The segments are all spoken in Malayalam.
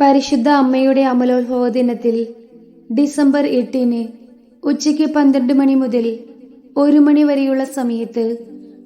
പരിശുദ്ധ അമ്മയുടെ അമലോത്ഭവ ദിനത്തിൽ ഡിസംബർ എട്ടിന് ഉച്ചയ്ക്ക് പന്ത്രണ്ട് മണി മുതൽ ഒരു മണി വരെയുള്ള സമയത്ത്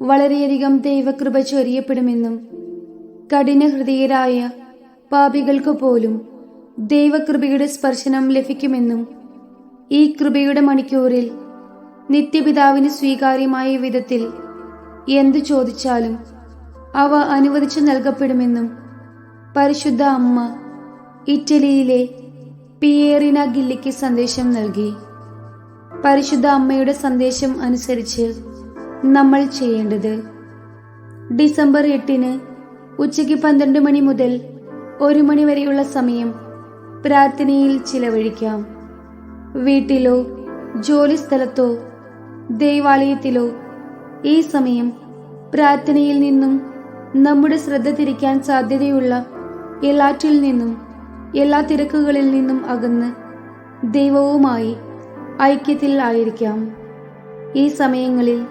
വളരെയധികം ദൈവകൃപ ചൊരിയപ്പെടുമെന്നും കഠിനഹൃദയരായ പാപികൾക്ക് പോലും ദൈവകൃപയുടെ സ്പർശനം ലഭിക്കുമെന്നും ഈ കൃപയുടെ മണിക്കൂറിൽ നിത്യപിതാവിന് സ്വീകാര്യമായ വിധത്തിൽ എന്തു ചോദിച്ചാലും അവ അനുവദിച്ചു നൽകപ്പെടുമെന്നും പരിശുദ്ധ അമ്മ ഇറ്റലിയിലെ പിയേറിന ഗില്ലിക്ക് സന്ദേശം നൽകി. പരിശുദ്ധ അമ്മയുടെ സന്ദേശം അനുസരിച്ച് നമ്മൾ ചെയ്യേണ്ടത് ഡിസംബർ എട്ടിന് ഉച്ചയ്ക്ക് പന്ത്രണ്ട് മണി മുതൽ ഒരു മണി വരെയുള്ള സമയം പ്രാർത്ഥനയിൽ ചിലവഴിക്കാം. വീട്ടിലോ ജോലി സ്ഥലത്തോ ദൈവാലയത്തിലോ ഈ സമയം പ്രാർത്ഥനയിൽ നിന്നും നമ്മുടെ ശ്രദ്ധ തിരിക്കാൻ സാധ്യതയുള്ള എല്ലാറ്റിൽ നിന്നും എല്ലാ തിരക്കുകളിൽ നിന്നും അകന്ന് ദൈവവുമായി ഐക്യത്തിൽ ആയിരിക്കാം. ഈ സമയങ്ങളിൽ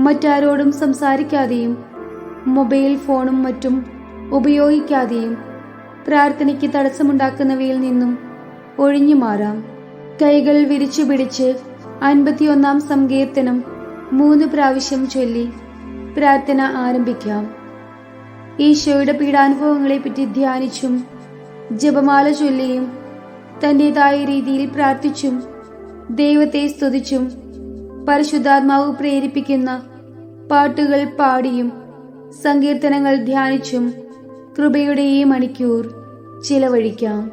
മറ്റാരോടും സംസാരിക്കാതെയും മൊബൈൽ ഫോണും മറ്റും ഉപയോഗിക്കാതെയും പ്രാർത്ഥനയ്ക്ക് തടസ്സമുണ്ടാക്കുന്നവയിൽ നിന്നും ഒഴിഞ്ഞു മാറാം. കൈകൾ വിരിച്ചു പിടിച്ച് അൻപത്തിയൊന്നാം സങ്കീർത്തനം മൂന്ന് പ്രാവശ്യം ചൊല്ലി പ്രാർത്ഥന ആരംഭിക്കാം. ഈശോയുടെ പീഡാനുഭവങ്ങളെപ്പറ്റി ധ്യാനിച്ചും ജപമാല ചൊല്ലിയും തന്റേതായ രീതിയിൽ പ്രാർത്ഥിച്ചും ദൈവത്തെ സ്തുതിച്ചും പരിശുദ്ധാത്മാവ് പ്രേരിപ്പിക്കുന്ന പാട്ടുകൾ പാടിയും സങ്കീർത്തനങ്ങൾ ധ്യാനിച്ചും കൃപയുടെ ഈ മണിക്കൂർ ചിലവഴിക്കാം.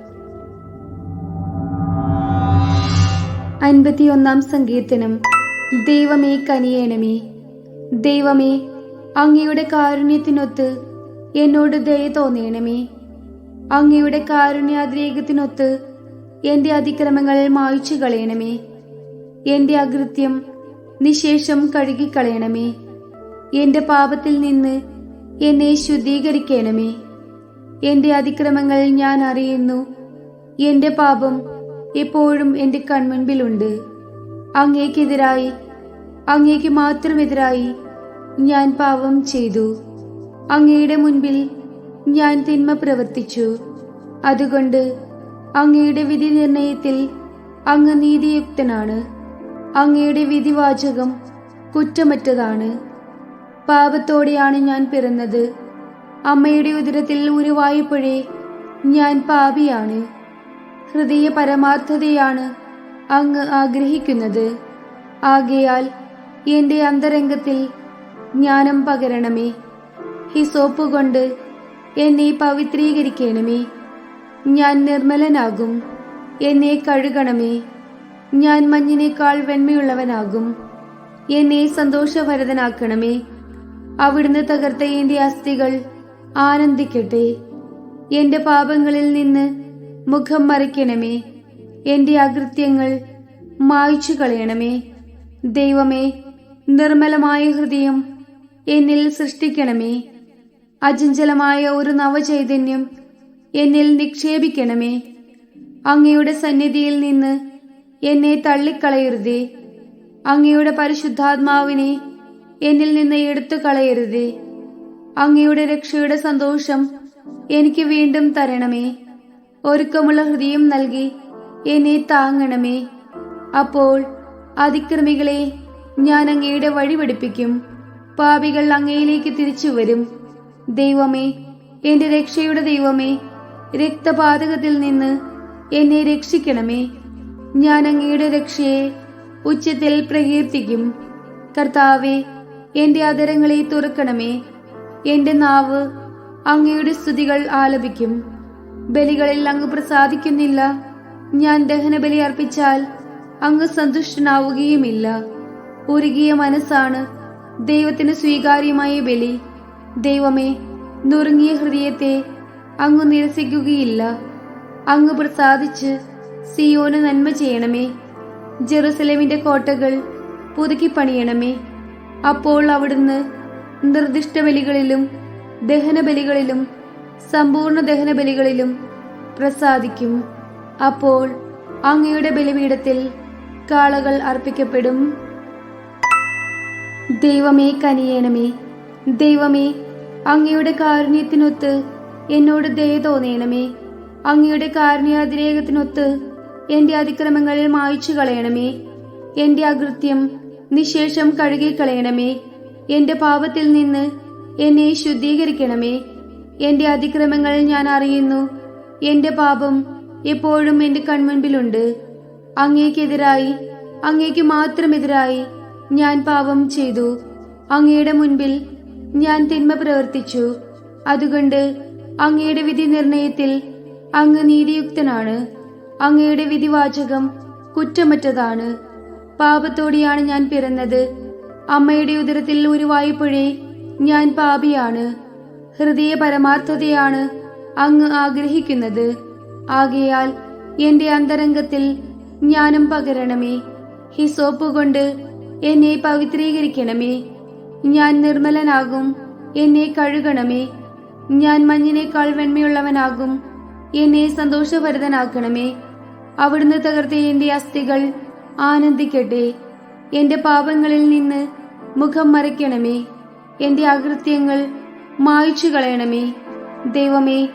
അൻപത്തിയൊന്നാം സങ്കീർത്തനം. ദൈവമേ കനിയേണമേ. ദൈവമേ അങ്ങയുടെ കാരുണ്യത്തിനൊത്ത് എന്നോട് ദയ തോന്നേണമേ. അങ്ങയുടെ കാരുണ്യാതിരേകത്തിനൊത്ത് എന്റെ അതിക്രമങ്ങളെ മായ്ച്ചു കളയണമേ എന്റെ അകൃത്യം നിശേഷം കഴുകിക്കളയണമേ. എന്റെ പാപത്തിൽ നിന്ന് എന്നെ ശുദ്ധീകരിക്കണമേ. എന്റെ അതിക്രമങ്ങൾ ഞാൻ അറിയുന്നു. എന്റെ പാപം എപ്പോഴും എന്റെ കൺമുൻപിലുണ്ട്. അങ്ങേക്കെതിരായി അങ്ങേക്ക് മാത്രമെതിരായി ഞാൻ പാപം ചെയ്തു. അങ്ങയുടെ മുൻപിൽ ഞാൻ തിന്മ പ്രവർത്തിച്ചു. അതുകൊണ്ട് അങ്ങയുടെ വിധി നിർണയത്തിൽ അങ്ങ് നീതിയുക്തനാണ്. അങ്ങയുടെ വിധിവാചകം കുറ്റമറ്റതാണ്. പാപത്തോടെയാണ് ഞാൻ പിറന്നത്. അമ്മയുടെ ഉദരത്തിൽ ഉരുവായപ്പോഴേ ഞാൻ പാപിയാണ്. ഹൃദയ പരമാർത്ഥതയാണ് അങ്ങ് ആഗ്രഹിക്കുന്നത്. ആകയാൽ എന്റെ അന്തരംഗത്തിൽ ജ്ഞാനം പകരണമേ. ഹിസോപ്പ് കൊണ്ട് എന്നെ പവിത്രീകരിക്കണമേ. ഞാൻ നിർമ്മലനാകും. എന്നെ കഴുകണമേ. ഞാൻ മഞ്ഞിനേക്കാൾ വെണ്മയുള്ളവനാകും. എന്നെ സന്തോഷഭരതനാക്കണമേ. അവിടുന്ന് തകർത്ത എന്റെ അസ്ഥികൾ ആനന്ദിക്കട്ടെ. എന്റെ പാപങ്ങളിൽ നിന്ന് മുഖം മറിക്കണമേ. എന്റെ അകൃത്യങ്ങൾ മായ്ച്ചു കളയണമേ. ദൈവമേ നിർമ്മലമായ ഹൃദയം എന്നിൽ സൃഷ്ടിക്കണമേ. അചഞ്ചലമായ ഒരു നവചൈതന്യം എന്നിൽ നിക്ഷേപിക്കണമേ. അങ്ങയുടെ സന്നിധിയിൽ നിന്ന് എന്നെ തള്ളിക്കളയരുതേ. അങ്ങയുടെ പരിശുദ്ധാത്മാവിനെ എന്നിൽ നിന്ന് എടുത്തു കളയരുതേ. അങ്ങയുടെ രക്ഷയുടെ സന്തോഷം എനിക്ക് വീണ്ടും തരണമേ. ഒരുക്കമുള്ള ഹൃദയം നൽകി എന്നെ താങ്ങണമേ. അപ്പോൾ അതിക്രമികളെ ഞാൻ അങ്ങയുടെ വഴി പഠിപ്പിക്കും പാപികൾ അങ്ങയിലേക്ക് തിരിച്ചു വരും. ദൈവമേ എന്റെ രക്ഷയുടെ ദൈവമേ രക്തപാതകത്തിൽ നിന്ന് എന്നെ രക്ഷിക്കണമേ. ഞാൻ അങ്ങയുടെ രക്ഷയെ ഉച്ചത്തിൽ പ്രകീർത്തിക്കും. കർത്താവെ എന്റെ അതരങ്ങളെ തുറക്കണമേ. എന്റെ നാവ് അങ്ങയുടെ സ്തുതികൾ ആലപിക്കും. ബലികളിൽ അങ്ങ് പ്രസാദിക്കുന്നില്ല. ഞാൻ ദഹനബലി അർപ്പിച്ചാൽ അങ്ങ് സന്തുഷ്ടനാവുകയുമില്ല. ഉരുകിയ മനസ്സാണ് ദൈവത്തിന് സ്വീകാര്യമായ ബലി. ദൈവമേ നുറുങ്ങിയ ഹൃദയത്തെ അങ്ങ് നിരസിക്കുകയില്ല. അങ്ങ് പ്രസാദിച്ച് സിയോന് നന്മ ചെയ്യണമേ. ജെറുസലേമിന്റെ കോട്ടകൾ പുതുക്കി പണിയണമേ. അപ്പോൾ അവിടുന്ന് നിർദ്ദിഷ്ട ബലികളിലും ദഹനബലികളിലും സമ്പൂർണ ദഹനബലികളിലും പ്രസാദിക്കും. അപ്പോൾ അങ്ങയുടെ ബലിപീഠത്തിൽ കാളകൾ അർപ്പിക്കപ്പെടും. ദൈവമേ കനിയേണമേ. ദൈവമേ അങ്ങയുടെ കാരുണ്യത്തിനൊത്ത് എന്നോട് ദയ തോന്നേണമേ. അങ്ങയുടെ കാരുണ്യാതിരേകത്തിനൊത്ത് എന്റെ അതിക്രമങ്ങളിൽ മായ്ച്ചു കളയണമേ. എന്റെ അകൃത്യം നിശേഷം കഴുകിക്കളയണമേ എന്റെ പാപത്തിൽ നിന്ന് എന്നെ ശുദ്ധീകരിക്കണമേ. എന്റെ അതിക്രമങ്ങൾ ഞാൻ അറിയുന്നു. എന്റെ പാപം എപ്പോഴും എന്റെ കൺമുൻപിലുണ്ട്. അങ്ങേക്കെതിരായി അങ്ങേക്ക് മാത്രമെതിരായി ഞാൻ പാപം ചെയ്തു. അങ്ങയുടെ മുൻപിൽ ഞാൻ തിന്മ പ്രവർത്തിച്ചു. അതുകൊണ്ട് അങ്ങയുടെ വിധി നിർണയത്തിൽ അങ്ങ് നീതിയുക്തനാണ്. അങ്ങയുടെ വിധിവാചകം കുറ്റമറ്റതാണ്. പാപത്തോടെയാണ് ഞാൻ പിറന്നത്. അമ്മയുടെ ഉദരത്തിൽ ഉരുവായപ്പോഴേ ഞാൻ പാപിയാണ്. ഹൃദയ പരമാർത്ഥതയാണ് അങ്ങ് ആഗ്രഹിക്കുന്നത്. ആകയാൽ എന്റെ അന്തരംഗത്തിൽ ജ്ഞാനം പകരണമേ. ഹിസോപ്പ് കൊണ്ട് എന്നെ പവിത്രീകരിക്കണമേ. ഞാൻ നിർമ്മലനാകും. എന്നെ കഴുകണമേ. ഞാൻ മഞ്ഞിനേക്കാൾ വെണ്മയുള്ളവനാകും. എന്നെ സന്തോഷഭരിതനാക്കണമേ. അവിടുന്ന് തകർത്ത എന്റെ അസ്ഥികൾ ആനന്ദിക്കട്ടെ. എന്റെ പാപങ്ങളിൽ നിന്ന് മുഖം മറയ്ക്കണമേ. എന്റെ അകൃത്യങ്ങൾ മായ്ച്ചു കളയണമേ ദൈവമേ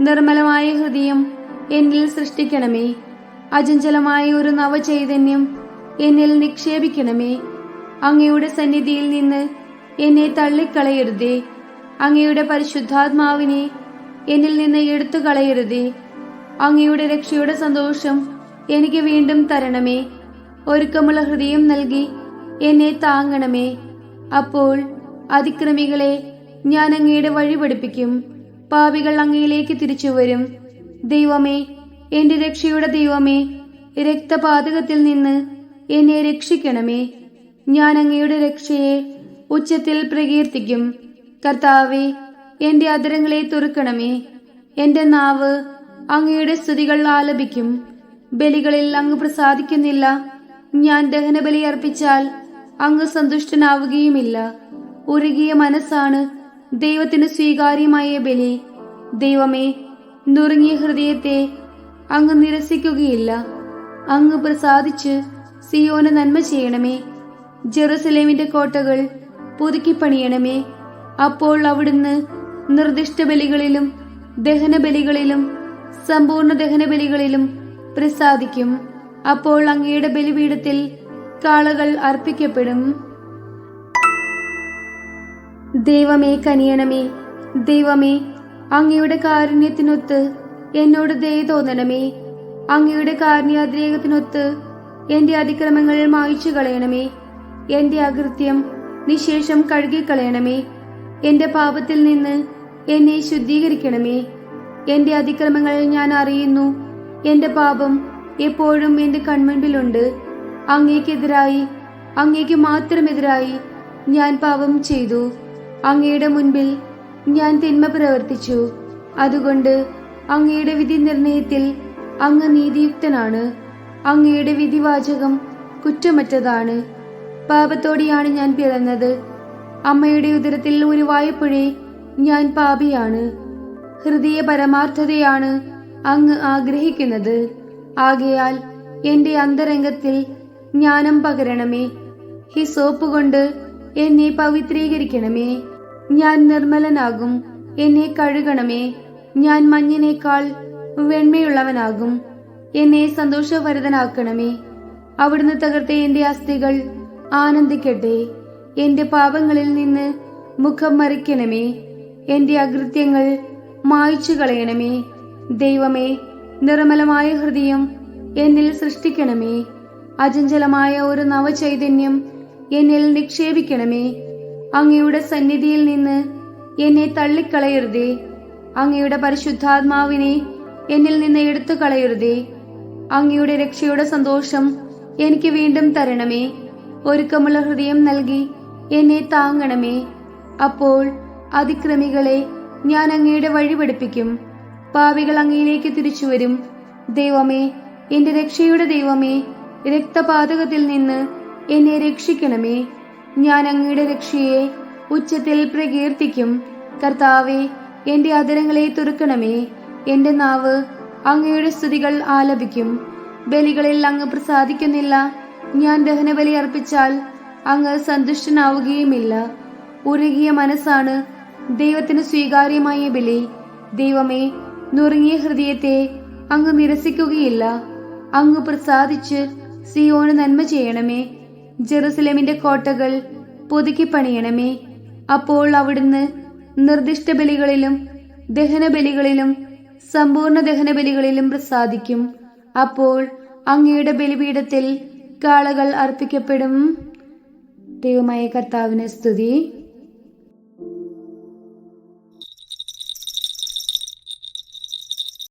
നിർമ്മലമായ ഹൃദയം എന്നിൽ സൃഷ്ടിക്കണമേ. അചഞ്ചലമായ ഒരു നവചൈതന്യം എന്നിൽ നിക്ഷേപിക്കണമേ. അങ്ങയുടെ സന്നിധിയിൽ നിന്ന് എന്നെ തള്ളിക്കളയരുതേ. അങ്ങയുടെ പരിശുദ്ധാത്മാവിനെ എന്നിൽ നിന്ന് എടുത്തു കളയരുതേ അങ്ങയുടെ രക്ഷയുടെ സന്തോഷം എനിക്ക് വീണ്ടും തരണമേ. ഒരുക്കമുള്ള ഹൃദയം നൽകി എന്നെ താങ്ങണമേ. അപ്പോൾ അതിക്രമികളെ ഞാൻ അങ്ങയുടെ വഴി പഠിപ്പിക്കും. പാപികൾ അങ്ങയിലേക്ക് തിരിച്ചു വരും. ദൈവമേ എന്റെ രക്ഷയുടെ ദൈവമേ രക്തപാതകത്തിൽ നിന്ന് എന്നെ രക്ഷിക്കണമേ. ഞാൻ അങ്ങയുടെ രക്ഷയെ ഉച്ചത്തിൽ പ്രകീർത്തിക്കും. കർത്താവെ എന്റെ അതരങ്ങളെ തുറക്കണമേ. എന്റെ നാവ് അങ്ങയുടെ സ്തുതികൾ ആലപിക്കും. ബലികളിൽ അങ്ങ് പ്രസാദിക്കുന്നില്ല. ഞാൻ ദഹനബലി അർപ്പിച്ചാൽ അങ്ങ് സന്തുഷ്ടനാവുകയുമില്ല. ഉരുകിയ മനസ്സാണ് ദൈവത്തിന് സ്വീകാര്യമായ ബലി. ദൈവമേ നുറുങ്ങിയ ഹൃദയത്തെ അങ്ങ് നിരസിക്കുകയില്ല. അങ്ങ് പ്രസാദിച്ച് സിയോന് നന്മ ചെയ്യണമേ. ജെറുസലേമിന്റെ കോട്ടകൾ പുതുക്കിപ്പണിയണമേ. അപ്പോൾ അവിടുന്ന് നിർദ്ദിഷ്ട ബലികളിലും ദഹനബലികളിലും സമ്പൂർണ ദഹനബലികളിലും പ്രസാദിക്കും. അപ്പോൾ അങ്ങയുടെ ബലിപീഠത്തിൽ കാളകൾ അർപ്പിക്കപ്പെടും. ദൈവമേ കനിയണമേ. ദൈവമേ അങ്ങയുടെ കാരുണ്യത്തിനൊത്ത് എന്നോട് ദയ തോന്നണമേ. അങ്ങയുടെ കാരുണ്യാതിരേകത്തിനൊത്ത് എന്റെ അതിക്രമങ്ങൾ മായ്ച്ചു കളയണമേ എന്റെ അകൃത്യം നിശേഷം കഴുകിക്കളയണമേ. എന്റെ പാപത്തിൽ നിന്ന് എന്നെ ശുദ്ധീകരിക്കണമേ. എന്റെ അതിക്രമങ്ങൾ ഞാൻ അറിയുന്നു. എന്റെ പാപം എപ്പോഴും എന്റെ കൺമുൻപിലുണ്ട്. അങ്ങേക്കെതിരായി അങ്ങേക്ക് മാത്രമെതിരായി ഞാൻ പാപം ചെയ്തു. അങ്ങയുടെ മുൻപിൽ ഞാൻ തിന്മ പ്രവർത്തിച്ചു. അതുകൊണ്ട് അങ്ങയുടെ വിധി നിർണയത്തിൽ അങ്ങ് നീതിയുക്തനാണ്. അങ്ങയുടെ വിധിവാചകം കുറ്റമറ്റതാണ്. പാപത്തോടെയാണ് ഞാൻ പിറന്നത്. അമ്മയുടെ ഉദരത്തിൽ ഉരുവായപ്പോഴേ ഞാൻ പാപിയാണ്. ഹൃദയ പരമാർത്ഥതയാണ് അങ്ങ് ആഗ്രഹിക്കുന്നത്. ആകയാൽ എന്റെ അന്തരംഗത്തിൽ ജ്ഞാനം പകരണമേ. ഹിസോപ്പ് കൊണ്ട് എന്നെ പവിത്രീകരിക്കണമേ. ഞാൻ നിർമ്മലനാകും എന്നെ കഴുകണമേ. ഞാൻ മഞ്ഞിനേക്കാൾ വെണ്മയുള്ളവനാകും എന്നെ സന്തോഷഭരിതനാക്കണമേ. അവിടുന്ന് തകർത്ത എന്റെ അസ്ഥികൾ ആനന്ദിക്കട്ടെ. എന്റെ പാപങ്ങളിൽ നിന്ന് മുഖം മറിക്കണമേ. എന്റെ അകൃത്യങ്ങൾ മായ്ച്ചു കളയണമേ. ദൈവമേ നിർമ്മലമായ ഹൃദയം എന്നിൽ സൃഷ്ടിക്കണമേ. അചഞ്ചലമായ ഒരു നവചൈതന്യം എന്നിൽ നിക്ഷേപിക്കണമേ. അങ്ങയുടെ സന്നിധിയിൽ നിന്ന് എന്നെ തള്ളിക്കളയരുതേ. അങ്ങയുടെ പരിശുദ്ധാത്മാവിനെ എന്നിൽ നിന്ന് എടുത്തു കളയരുതേ അങ്ങയുടെ രക്ഷയുടെ സന്തോഷം എനിക്ക് വീണ്ടും തരണമേ. ഒരുക്കമുള്ള ഹൃദയം നൽകി എന്നെ താങ്ങണമേ. അപ്പോൾ അതിക്രമികളെ ഞാൻ അങ്ങയുടെ വഴി പഠിപ്പിക്കും. പാവികൾ അങ്ങയിലേക്ക് തിരിച്ചു വരും. ദൈവമേ എന്റെ രക്ഷയുടെ ദൈവമേ രക്തപാതകത്തിൽ നിന്ന് എന്നെ രക്ഷിക്കണമേ. ഞാൻ അങ്ങയുടെ രക്ഷയെ ഉച്ചത്തിൽ പ്രകീർത്തിക്കും. കർത്താവെ എന്റെ അതിരങ്ങളെ തുറക്കണമേ. എന്റെ നാവ് അങ്ങയുടെ സ്തുതികൾ ആലപിക്കും. ബലികളിൽ അങ്ങ് പ്രസാദിക്കുന്നില്ല. ഞാൻ ദഹനബലി അർപ്പിച്ചാൽ അങ്ങ് സന്തുഷ്ടനാവുകയുമില്ല. ഉരുകിയ മനസ്സാണ് ദൈവത്തിന് സ്വീകാര്യമായ ബലി. ദൈവമേ നുറുങ്ങിയ ഹൃദയത്തെ അങ്ങ് നിരസിക്കുകയില്ല. അങ്ങ് പ്രസാദിച്ച് സിയോന് നന്മ ചെയ്യണമേ. ജെറുസലേമിന്റെ കോട്ടകൾ പുതുക്കി പണിയണമേ. അപ്പോൾ അവിടുന്ന് നിർദ്ദിഷ്ട ബലികളിലും ദഹനബലികളിലും സമ്പൂർണ ദഹനബലികളിലും പ്രസാദിക്കും. അപ്പോൾ അങ്ങയുടെ ബലിപീഠത്തിൽ കാളകൾ അർപ്പിക്കപ്പെടും. ദൈവമായ കർത്താവിന് സ്തുതി.